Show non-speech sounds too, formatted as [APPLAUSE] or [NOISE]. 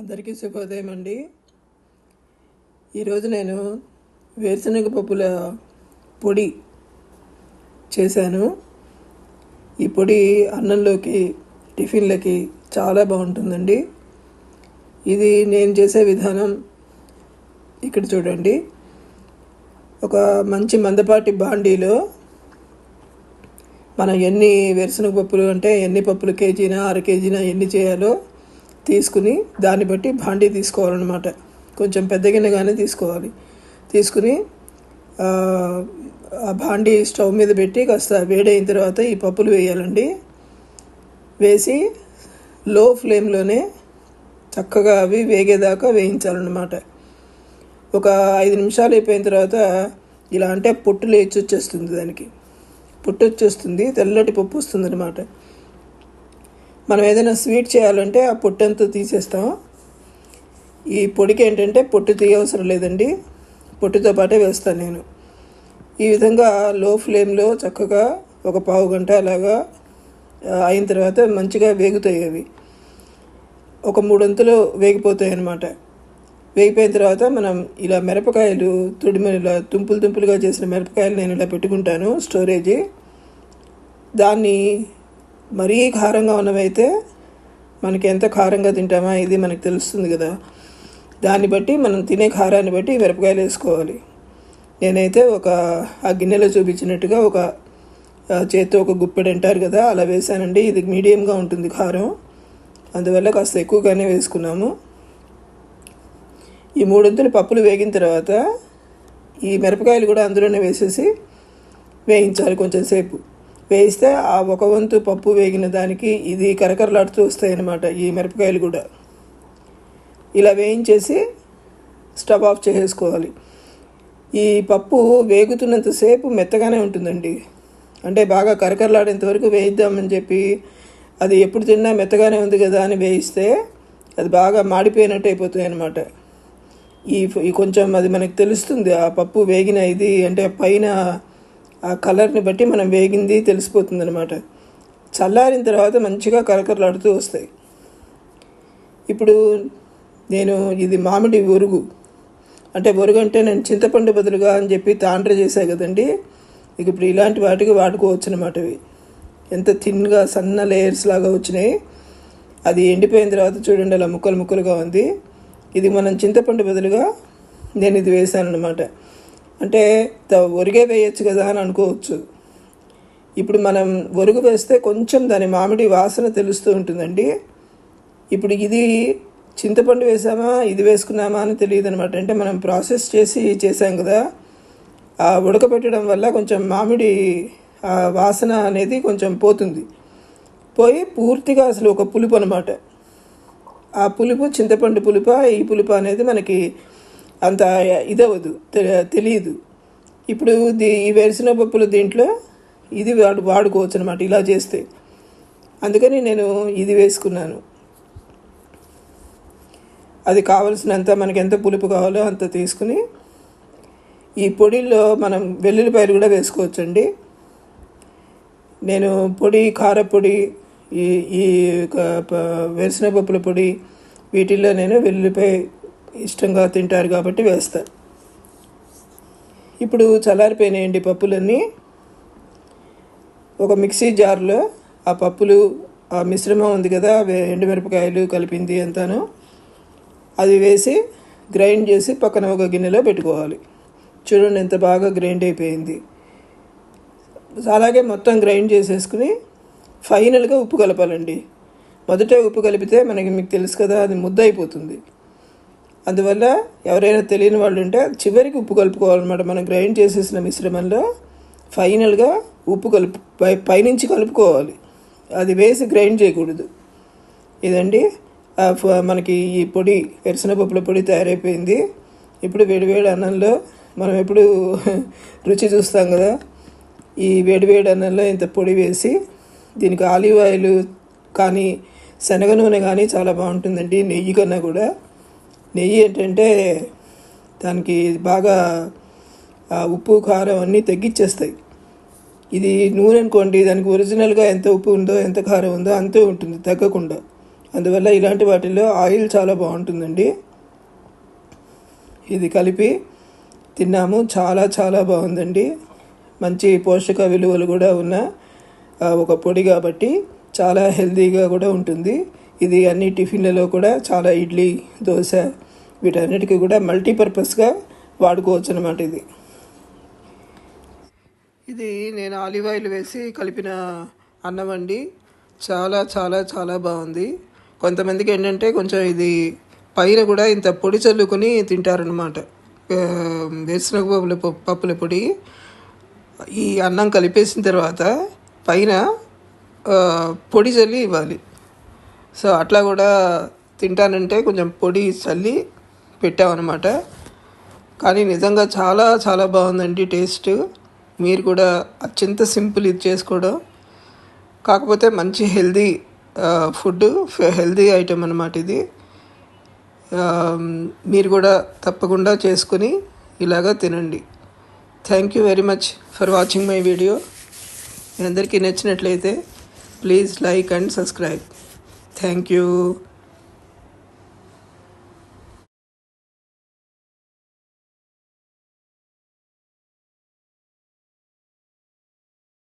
అందరికీ శుభోదయం అండి. ఈరోజు నేను వేరుశనగ పప్పుల పొడి చేశాను. ఈ పొడి అన్నంలోకి టిఫిన్లకి చాలా బాగుంటుందండి. ఇది నేను చేసే విధానం ఇక్కడ చూడండి. ఒక మంచి మందపాటి బాండీలో మనం ఎన్ని వేరుశనగ పప్పులు అంటే ఎన్ని పప్పులు కేజీనా అర కేజీనా ఎన్ని చేయాలో తీసుకుని దాన్ని బట్టి భాండీ తీసుకోవాలన్నమాట. కొంచెం పెద్ద గిన్నెగానే తీసుకోవాలి. తీసుకుని ఆ, భాండీ స్టవ్ మీద పెట్టి కాస్త వేడైన తర్వాత ఈ పప్పులు వేయాలండి. వేసి లో ఫ్లేమ్లోనే చక్కగా అవి వేగేదాకా వేయించాలన్నమాట. ఒక ఐదు నిమిషాలు అయిపోయిన తర్వాత ఇలా అంటే పొట్టు లేచి వచ్చేస్తుంది దానికి. పొట్టు వచ్చేస్తుంది తెల్లటి పప్పు వస్తుంది అనమాట మనం ఏదైనా స్వీట్ చేయాలంటే ఆ పొట్టంతా తీసేస్తాం ఈ పొడికి ఏంటంటే పొట్టు తీయవసరం లేదండి. పొట్టుతో పాటే వేస్తాను నేను. ఈ విధంగా లో ఫ్లేమ్లో చక్కగా ఒక పావు గంట అలాగా అయిన తర్వాత మంచిగా వేగుతాయి అవి. ఒక మూడొంతులు వేగిపోతాయి అన్నమాట. వేగిపోయిన తర్వాత మనం ఇలా మిరపకాయలు తుడిమి ఇలా తుంపులు తుంపులుగా చేసిన మిరపకాయలు నేను ఇలా పెట్టుకుంటాను స్టోరేజీ. దాన్ని మరీ కారంగా ఉన్నవైతే మనకి ఎంత కారంగా తింటామా ఇది మనకు తెలుస్తుంది కదా. దాన్ని బట్టి మనం తినే కారాన్ని బట్టి మిరపకాయలు వేసుకోవాలి. నేనైతే ఒక ఆ గిన్నెలో చూపించినట్టుగా ఒక చేతితో ఒక గుప్పెడు అంటారు కదా అలా వేసానండి ఇది మీడియంగా ఉంటుంది కారం. అందువల్ల కాస్త ఎక్కువగానే వేసుకున్నాము. ఈ మూడొంతులు పప్పులు వేగిన తర్వాత ఈ మిరపకాయలు కూడా అందులోనే వేసేసి వేయించాలి కొంచెం సేపు. వేయిస్తే ఆ ఒక వంతు పప్పు వేగిన దానికి ఇది కరకరలాడుతూ వస్తాయి అన్నమాట ఈ మిరపకాయలు కూడా. ఇలా వేయించేసి స్టవ్ ఆఫ్ చేసేసుకోవాలి. ఈ పప్పు వేగుతున్నంతసేపు మెత్తగానే ఉంటుందండి. అంటే బాగా కరకరలాడేంత వరకు వేయిద్దామని చెప్పి అది ఎప్పుడు తిన్నా మెత్తగానే ఉంది కదా అని వేయిస్తే అది బాగా మాడిపోయినట్టు అయిపోతుంది అనమాట ఈ ఈ కొంచెం అది మనకు తెలుస్తుంది ఆ పప్పు వేగిన ఇది అంటే పైన ఆ కలర్ని బట్టి మనం వేగింది తెలిసిపోతుంది అనమాట చల్లారిన తర్వాత మంచిగా కరకరలాడుతూ వస్తాయి. ఇప్పుడు నేను ఇది మామిడి ఒరుగు. అంటే ఒరుగు అంటే నేను చింతపండు బదులుగా అని చెప్పి తాండ్ర చేశాను కదండి. ఇక ఇప్పుడు ఇలాంటి వాటికి వాడుకోవచ్చు అనమాట ఇవి ఎంత థిన్గా సన్న లేయర్స్ లాగా వచ్చినాయి. అది ఎండిపోయిన తర్వాత చూడండి అలా ముక్కలు ముక్కలుగా ఉంది. ఇది మనం చింతపండు బదులుగా నేను ఇది వేసాను అనమాట అంటే ఒరిగే వేయచ్చు కదా అని అనుకోవచ్చు. ఇప్పుడు మనం ఒరుగు వేస్తే కొంచెం దాని మామిడి వాసన తెలుస్తూ ఉంటుందండి. ఇప్పుడు ఇది చింతపండు వేసామా ఇది వేసుకున్నామా అని తెలియదు అనమాట అంటే మనం ప్రాసెస్ చేసి చేసాం కదా. ఆ ఉడకబెట్టడం వల్ల కొంచెం మామిడి ఆ వాసన అనేది కొంచెం పోతుంది. పోయి పూర్తిగా అసలు ఒక పులుపు అనమాట. ఆ పులుపు చింతపండు పులుప ఈ పులుపు అనేది మనకి అంత ఇదవదు తె- తెలియదు ఇప్పుడు దీ ఈ వేరుశనగ పప్పులు దీంట్లో ఇది వాడు వాడుకోవచ్చు అనమాట ఇలా చేస్తే. అందుకని నేను ఇది వేసుకున్నాను. అది కావలసినంత మనకి ఎంత పులుపు కావాలో అంత తీసుకుని ఈ పొడిలో మనం వెల్లుల్లిపాయలు కూడా వేసుకోవచ్చండి. నేను పొడి కారపొడి ఈ ఈ క- పప్పుల పొడి వీటిల్లో నేను వెల్లుల్లిపాయ ఇష్టంగా తింటారు కాబట్టి వేస్తారు. ఇప్పుడు చల్లారిపోయినాయండి పప్పులన్నీ. ఒక మిక్సీ జార్లో ఆ పప్పులు ఆ మిశ్రమం ఉంది కదా ఎండుమిరపకాయలు కలిపింది అంతాను. అది వేసి గ్రైండ్ చేసి పక్కన ఒక గిన్నెలో పెట్టుకోవాలి. చూడండి ఎంత బాగా గ్రైండ్ అయిపోయింది. అలాగే మొత్తం గ్రైండ్ చేసేసుకుని ఫైనల్గా ఉప్పు కలపాలండి. మొదట ఉప్పు కలిపితే మనకి మీకు తెలుసు కదా అది ముద్ద అయిపోతుంది అందువల్ల ఎవరైనా తెలియని వాళ్ళు ఉంటే చివరికి ఉప్పు కలుపుకోవాలన్నమాట మనం గ్రైండ్ చేసేసిన మిశ్రమంలో ఫైనల్గా ఉప్పు కలుపు పై పైనుంచి కలుపుకోవాలి. అది వేసి గ్రైండ్ చేయకూడదు. ఇదండి. మనకి ఈ పొడి పప్పుల పొడి తయారైపోయింది. ఇప్పుడు వేడివేడి అన్నంలో మనం ఎప్పుడు [LAUGHS] రుచి చూస్తాం కదా. ఈ వేడివేడి అన్నంలో ఇంత పొడి వేసి దీనికి ఆలివ్ ఆయిల్ కానీ శనగ నూనె కానీ చాలా బాగుంటుందండి. నెయ్యి కన్నా కూడా. నెయ్యి ఏంటంటే దానికి బాగా ఉప్పు కారం అన్నీ తగ్గించేస్తాయి ఇది నూనె అనుకోండి దానికి ఒరిజినల్గా ఎంత ఉప్పు ఉందో ఎంత కారం ఉందో అంతే ఉంటుంది తగ్గకుండా. అందువల్ల ఇలాంటి వాటిల్లో ఆయిల్ చాలా బాగుంటుందండి. ఇది కలిపి తిన్నాము చాలా చాలా బాగుందండి. మంచి పోషక విలువలు కూడా ఉన్న ఒక పొడి కాబట్టి చాలా హెల్తీగా కూడా ఉంటుంది. ఇది అన్ని టిఫిన్లలో కూడా చాలా ఇడ్లీ దోశ వీటన్నిటికీ కూడా మల్టీపర్పస్గా వాడుకోవచ్చు అనమాట ఇది. ఇది నేను ఆలివ్ ఆయిల్ వేసి కలిపిన అన్నం అండి. చాలా చాలా చాలా బాగుంది. కొంతమందికి ఏంటంటే కొంచెం ఇది పైన కూడా ఇంత పొడి చల్లుకొని తింటారనమాట వేసిన పప్పుల పప్పుల పొడి. ఈ అన్నం కలిపేసిన తర్వాత పైన పొడి చల్లి ఇవ్వాలి. సో అట్లా కూడా తింటానంటే కొంచెం పొడి చల్లి పెట్టామన్నమాట. కానీ నిజంగా చాలా చాలా బాగుందండి టేస్ట్. మీరు కూడా అత్యంత సింపుల్ ఇది చేసుకోవడం. కాకపోతే మంచి హెల్దీ ఫుడ్ హెల్దీ ఐటెం అనమాట ఇది. మీరు కూడా తప్పకుండా చేసుకుని ఇలాగా తినండి. Thank you very much for watching my video. మీ అందరికీ నచ్చినట్లయితే please like and subscribe. Thank you